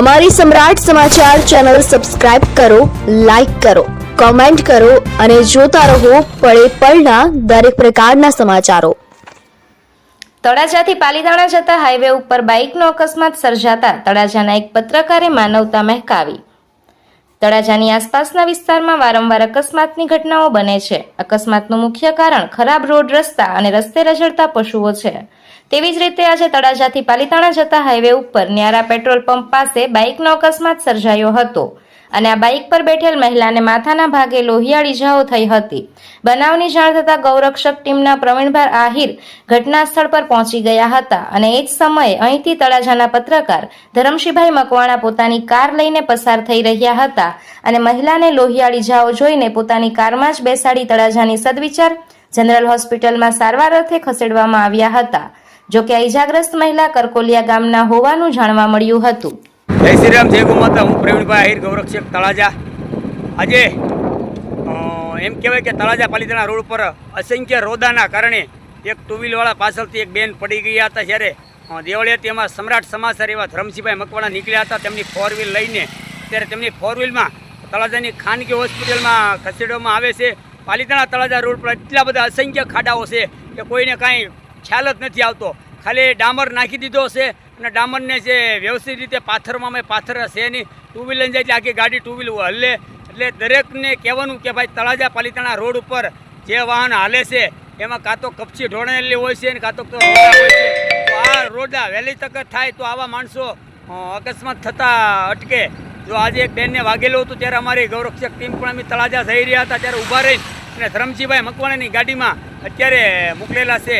અમારી સમ્રાટ સમાચાર channel subscribe કરો, લાઇક કરો, કોમેન્ટ કરો અને જોતા રહો પળે પળના દરેક પ્રકારના સમાચારો. તળાજાથી પાલીતાણા જતા હાઈવે ઉપર બાઇકનો અકસ્માત સર્જાતા તળાજાના એક પત્રકારે માનવતા મહેકાવી. તળાજાની આસપાસના વિસ્તારમાં વારંવાર અકસ્માતની ઘટનાઓ બને છે. અકસ્માતનું મુખ્ય કારણ ખરાબ રોડ રસ્તા અને રસ્તે રજડતા પશુઓ છે. તેવી જ રીતે આજે તળાજાથી પાલીતાણા જતા હાઈવે ઉપર ન્યારા પેટ્રોલ પંપ પાસે બાઇકનો અકસ્માત સર્જાયો હતો અને આ બાઇક પર બેઠેલ મહિલાને માથાના ભાગે લોહિયાળ ઇજાઓ થઈ હતી. બનાવની જાણ થતાં ગૌરક્ષક ટીમના પ્રવીણભાઈ આહિર ઘટના સ્થળ પર પહોંચી ગયા હતા અને એ જ સમયે અહીંથી તળાજાના પત્રકાર ધરમશીભાઈ મકવાણા પોતાની કાર લઈને પસાર થઈ રહ્યા હતા અને મહિલાને લોહિયાળ ઇજાઓ જોઈને પોતાની કારમાં જ બેસાડી તળાજાની સદવિચાર જનરલ હોસ્પિટલમાં સારવાર અર્થે ખસેડવામાં આવ્યા હતા. જોકે ઈજાગ્રસ્ત મહિલા કરકોલિયા ગામના હોવાનું જાણવા મળ્યું હતું. જય શ્રી રામ, જય ગોમાતા હું પ્રવીણભાઈ આહિર, ગૌરક્ષક તળાજા. આજે એમ કહેવાય કે તળાજા પાલિતાના રોડ પર અસંખ્ય રોદાના કારણે એક ટુ વ્હીલવાળા પાછળથી એક બેન પડી ગયા હતા જ્યારે દેવળીએ તેમાં સમ્રાટ સમાચાર એવા ધરમસિંહભાઈ મકવાણા નીકળ્યા હતા. તેમની ફોર વ્હીલ લઈને ત્યારે તેમની ફોર વ્હીલમાં તળાજાની ખાનગી હોસ્પિટલમાં ખસેડવામાં આવે છે. પાલિતાણા તળાજા રોડ પર એટલા બધા અસંખ્ય ખાડાઓ છે કે કોઈને કાંઈ ખ્યાલ જ નથી આવતો. ખાલી ડામર નાખી દીધો છે અને ડામરને જે વ્યવસ્થિત રીતે પાથરમાં અમે પાથર છે નહીં. ટુ વ્હીલર જાય એટલે આખી ગાડી ટુ વ્હીલ હલે. એટલે દરેકને કહેવાનું કે ભાઈ તળાજા પાલિતાણા રોડ ઉપર જે વાહન હાલે છે, એમાં કાં તો કપચી ઢોળાયેલી હોય છે કાં તો છે. આ રોડા વહેલી તક થાય તો આવા માણસો અકસ્માત થતા અટકે. જો આજે એક બેનને વાગેલું હતું, ત્યારે અમારી ગૌરક્ષક ટીમ પણ અમે તળાજા જઈ રહ્યા હતા, ત્યારે ઊભા રહી અને ધરમજીભાઈ મકવાણાની ગાડીમાં અત્યારે મોકલેલા છે.